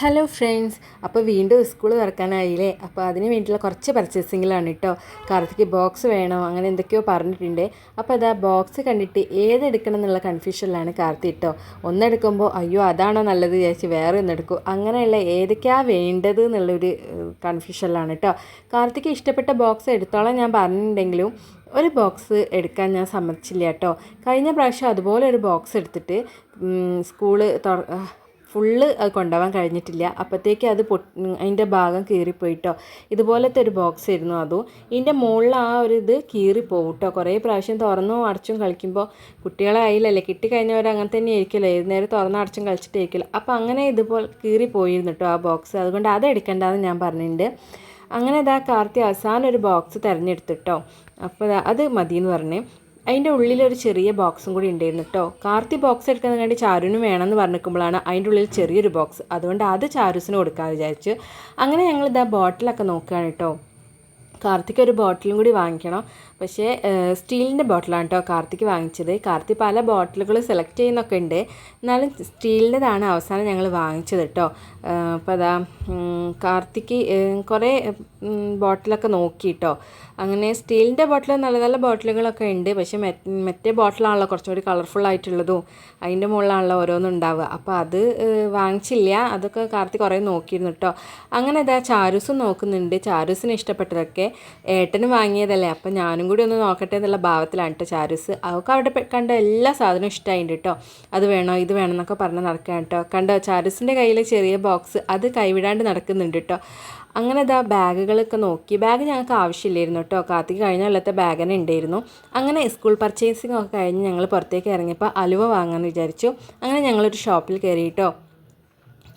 Hello friends അപ്പോൾ വീണ്ടും school തുറക്കാനായില്ലേ? അപ്പോൾ അതിന് വേണ്ടിയിട്ടുള്ള കുറച്ച് പർച്ചേസിങ്ങിലാണ് കേട്ടോ. കാർത്തിക്ക് ബോക്സ് വേണോ? അങ്ങനെ എന്തൊക്കെയോ പറഞ്ഞിട്ടുണ്ട്. അപ്പോൾ അതാ ബോക്സ് കണ്ടിട്ട് ഏതെടുക്കണം എന്നുള്ള കൺഫ്യൂഷനിലാണ് കാർത്തി കേട്ടോ. ഒന്നെടുക്കുമ്പോൾ അയ്യോ അതാണോ നല്ലത്? വിചാരിച്ച് വേറെ ഒന്നെടുക്കും അങ്ങനെയുള്ള ഏതൊക്കെയാണ് വേണ്ടത് എന്നുള്ളൊരു കൺഫ്യൂഷനിലാണ് കേട്ടോ. കാർത്തിക്ക് ഇഷ്ടപ്പെട്ട ബോക്സ് എടുത്തോളം ഞാൻ പറഞ്ഞിട്ടുണ്ടെങ്കിലും ഒരു ബോക്സ് എടുക്കാൻ ഞാൻ സമ്മതിച്ചില്ല കേട്ടോ. കഴിഞ്ഞ പ്രാവശ്യം അതുപോലെ ഒരു ബോക്സ് എടുത്തിട്ട് സ്കൂൾ ഫുള്ള് അത് കൊണ്ടുപോകാൻ കഴിഞ്ഞിട്ടില്ല. അപ്പോഴത്തേക്ക് അത് പൊ അതിന്റെ ഭാഗം കീറിപ്പോയിട്ടോ. ഇതുപോലത്തെ ഒരു ബോക്സ് ആയിരുന്നു അതും. ഇതിന്റെ മുകളിൽ ആ ഒരു ഇത് കീറിപ്പോവും കേട്ടോ കുറേ പ്രാവശ്യം തുറന്നും അടച്ചും കളിക്കുമ്പോൾ കിട്ടി കിട്ടിക്കഴിഞ്ഞവർ അങ്ങനെ തന്നെ ആയിരിക്കുമല്ലോ. ഏത് നേരം തുറന്ന് അടച്ചും കളിച്ചിട്ടായിരിക്കില്ല അപ്പോൾ അങ്ങനെ ഇതുപോലെ കീറിപ്പോയിരുന്നു കേട്ടോ ആ ബോക്സ് അതുകൊണ്ട് അത് എടുക്കേണ്ടതെന്ന് ഞാൻ പറഞ്ഞിട്ടുണ്ട്. അങ്ങനെ ഇതാ കാർത്തി അവസാനം ഒരു ബോക്സ് തിരഞ്ഞെടുത്തിട്ടോ അപ്പോൾ അത് മതിയെന്ന് പറഞ്ഞ്. അതിന്റെ ഉള്ളിലൊരു ചെറിയ ബോക്സും കൂടി ഉണ്ടായിരുന്നു കേട്ടോ കാർത്തി ബോക്സ് എടുക്കുന്നതിന് കണ്ടി ചാരുവിന് വേണമെന്ന് പറഞ്ഞിരിക്കുമ്പോഴാണ് അതിന്റെ ഉള്ളിൽ ചെറിയൊരു ബോക്സ്. അതുകൊണ്ട് അത് ചാരുസിന് കൊടുക്കാമെന്ന് വിചാരിച്ചു. അങ്ങനെ ഞങ്ങൾ ഇതാ ബോട്ടിലൊക്കെ നോക്കുകയാണ് കേട്ടോ കാർത്തിക്ക് ഒരു ബോട്ടിലും കൂടി വാങ്ങിക്കണം. പക്ഷേ സ്റ്റീലിന്റെ ബോട്ടിലാണ് കേട്ടോ കാർത്തിക്ക് വാങ്ങിച്ചത്. കാർത്തി പല ബോട്ടിലുകൾ സെലക്ട് ചെയ്യുന്നൊക്കെ ഉണ്ട്. എന്നാലും സ്റ്റീലിന്റെതാണ് അവസാനം ഞങ്ങൾ വാങ്ങിച്ചത് കേട്ടോ അപ്പോൾ അതാ കാർത്തിക്ക് കുറേ ബോട്ടിലൊക്കെ നോക്കി കേട്ടോ അങ്ങനെ സ്റ്റീലിന്റെ ബോട്ടിൽ നല്ല നല്ല ബോട്ടിലുകളൊക്കെ ഉണ്ട്. പക്ഷേ മറ്റേ ബോട്ടിലാണല്ലോ കുറച്ചും കൂടി കളർഫുൾ ആയിട്ടുള്ളതും. അതിന്റെ മുകളിലാണല്ലോ ഓരോന്നും ഉണ്ടാവുക അപ്പോൾ അത് വാങ്ങിച്ചില്ല. അതൊക്കെ കാർത്തി കുറേ നോക്കിയിരുന്നു കേട്ടോ അങ്ങനെ അതാ ചാരൂസും നോക്കുന്നുണ്ട്. ചാരൂസിന് ഇഷ്ടപ്പെട്ടതൊക്കെ. ഏട്ടന് വാങ്ങിയതല്ലേ? അപ്പം ഞാനും കൂടി ഒന്ന് നോക്കട്ടെ എന്നുള്ള ഭാവത്തിലാണ് കേട്ടോ ചാരൂസ്. അവൾക്ക് അവിടെ കണ്ട എല്ലാ സാധനവും ഇഷ്ടമായിട്ടുണ്ട് കേട്ടോ അത് വേണോ ഇത് വേണം എന്നൊക്കെ പറഞ്ഞ് നടക്കുകയാണ് കേട്ടോ കണ്ടോ ചാരൂസിന്റെ കയ്യിൽ ചെറിയ ബോക്സ് അത് കൈവിടാണ്ട് നടക്കുന്നുണ്ട് കേട്ടോ അങ്ങനെ ഇതാ ബാഗുകളൊക്കെ നോക്കി. ബാഗ് ഞങ്ങൾക്ക് ആവശ്യമില്ലായിരുന്നു കേട്ടോ കാത്തിക്ക് കഴിഞ്ഞ കൊല്ലത്തെ ബാഗ് തന്നെ ഉണ്ടായിരുന്നു അങ്ങനെ സ്കൂൾ പർച്ചേസിംഗ് ഒക്കെ കഴിഞ്ഞ് ഞങ്ങൾ പുറത്തേക്ക് ഇറങ്ങിയപ്പോൾ അലുവ വാങ്ങാമെന്ന് വിചാരിച്ചു. അങ്ങനെ ഞങ്ങളൊരു ഷോപ്പിൽ കയറി കേട്ടോ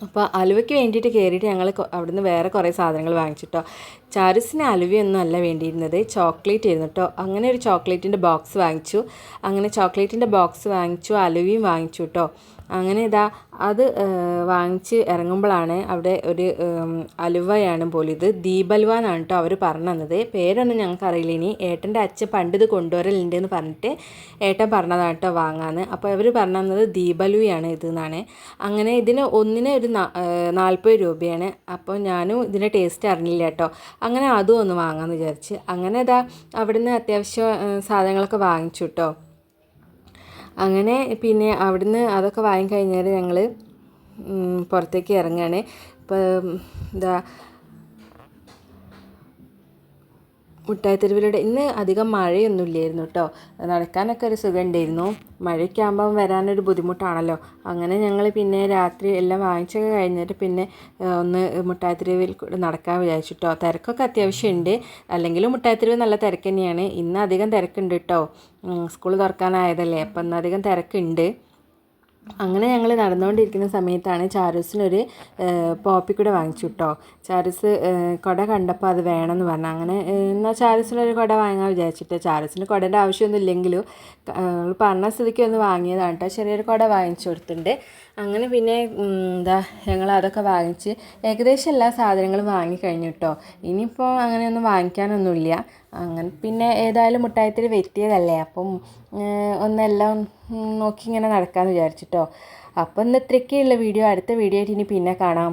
അപ്പോൾ അലുവയ്ക്ക് വേണ്ടിയിട്ട് കയറിയിട്ട് ഞങ്ങൾ അവിടുന്ന് വേറെ കുറേ സാധനങ്ങൾ വാങ്ങിച്ചിട്ടോ. ചാരുസിന് അലുവയൊന്നും അല്ല വേണ്ടിയിരുന്നത്. ചോക്ലേറ്റ് ആയിരുന്നു കേട്ടോ അങ്ങനെ ഒരു ചോക്ലേറ്റിന്റെ ബോക്സ് വാങ്ങിച്ചു. അങ്ങനെ ചോക്ലേറ്റിന്റെ ബോക്സ് വാങ്ങിച്ചു അലുവയും വാങ്ങിച്ചു കേട്ടോ അങ്ങനെ ഇതാ അത് വാങ്ങിച്ച് ഇറങ്ങുമ്പോഴാണ് അവിടെ ഒരു അലുവയാണ് പോലെ ഇത് ദീപലുവ എന്നാണ് കേട്ടോ അവർ പറഞ്ഞു തന്നത് പേരൊന്നും ഞങ്ങൾക്കറിയില്ല. ഇനി ഏട്ടന്റെ അച്ഛൻ പണ്ട് ഇത് കൊണ്ടുവരലുണ്ട് എന്ന് പറഞ്ഞിട്ട് ഏട്ടൻ പറഞ്ഞതാണ് കേട്ടോ വാങ്ങാന്ന്. അപ്പോൾ അവർ പറഞ്ഞു തന്നത് ദീപലുവയാണ് ഇത് എന്നാണ്. അങ്ങനെ ഇതിന് ഒന്നിന് ഒരു നാൽപ്പത് രൂപയാണ്. അപ്പോൾ ഞാനും ഇതിന്റെ ടേസ്റ്റ് അറിഞ്ഞില്ല കേട്ടോ അങ്ങനെ അതും ഒന്ന് വാങ്ങാമെന്ന് വിചാരിച്ച്. അങ്ങനെ ഇതാ അവിടുന്ന് അത്യാവശ്യം സാധനങ്ങളൊക്കെ വാങ്ങിച്ചു കേട്ടോ അങ്ങനെ പിന്നെ അവിടുന്ന് അതൊക്കെ വാങ്ങിക്കഴിഞ്ഞാൽ ഞങ്ങൾ പുറത്തേക്ക് ഇറങ്ങുകയാണ് ഇപ്പം എന്താ മുട്ടായിത്തെരുവിലൂടെ ഇന്ന് അധികം മഴയൊന്നും ഇല്ലായിരുന്നു കേട്ടോ. നടക്കാനൊക്കെ ഒരു സുഖം ഉണ്ടായിരുന്നു മഴയൊക്കെ വരാനൊരു ബുദ്ധിമുട്ടാണല്ലോ. അങ്ങനെ ഞങ്ങൾ പിന്നെ രാത്രി എല്ലാം വാങ്ങിച്ചൊക്കെ കഴിഞ്ഞിട്ട് പിന്നെ ഒന്ന് മുട്ടായിത്തെരുവിൽ നടക്കാൻ വിചാരിച്ചു കേട്ടോ. തിരക്കൊക്കെ അത്യാവശ്യമുണ്ട്. അല്ലെങ്കിലും മുട്ടായിത്തെരുവ് നല്ല തിരക്ക് തന്നെയാണ്. ഇന്ന് അധികം തിരക്കുണ്ട് കേട്ടോ. സ്കൂൾ തുറക്കാനായതല്ലേ. അപ്പം ഇന്ന് അധികം തിരക്കുണ്ട്. അങ്ങനെ ഞങ്ങൾ നടന്നുകൊണ്ടിരിക്കുന്ന സമയത്താണ് ചാരൂസിനൊരു പോപ്പിക്കുട വാങ്ങിച്ചു കേട്ടോ ചാരൂസ് കുട കണ്ടപ്പോൾ അത് വേണമെന്ന് പറഞ്ഞു. അങ്ങനെ എന്നാൽ ചാരൂസിനൊരു കുട വാങ്ങാൻ വിചാരിച്ചിട്ട് ചാരൂസിന് കുടേന്റെ ആവശ്യമൊന്നും ഇല്ലെങ്കിലും പറഞ്ഞ സ്ഥിതിക്ക് ഒന്ന് വാങ്ങിയതാണ് കേട്ടോ ചെറിയൊരു കുട വാങ്ങിച്ചു കൊടുത്തിട്ടുണ്ട്. അങ്ങനെ പിന്നെ എന്താ ഞങ്ങൾ അതൊക്കെ വാങ്ങിച്ച് ഏകദേശം എല്ലാ സാധനങ്ങളും വാങ്ങിക്കഴിഞ്ഞു കേട്ടോ ഇനിയിപ്പോൾ അങ്ങനെയൊന്നും വാങ്ങിക്കാനൊന്നുമില്ല. അങ്ങനെ പിന്നെ ഏതായാലും മുട്ടായത്തിൽ വെറ്റിയതല്ലേ അപ്പം ഒന്നെല്ലാം നോക്കി ഇങ്ങനെ നടക്കാമെന്ന് വിചാരിച്ചിട്ടോ. അപ്പം ഇന്ന് ഇത്രയൊക്കെയുള്ള വീഡിയോ. അടുത്ത വീഡിയോ ആയിട്ട് ഇനി പിന്നെ കാണാം.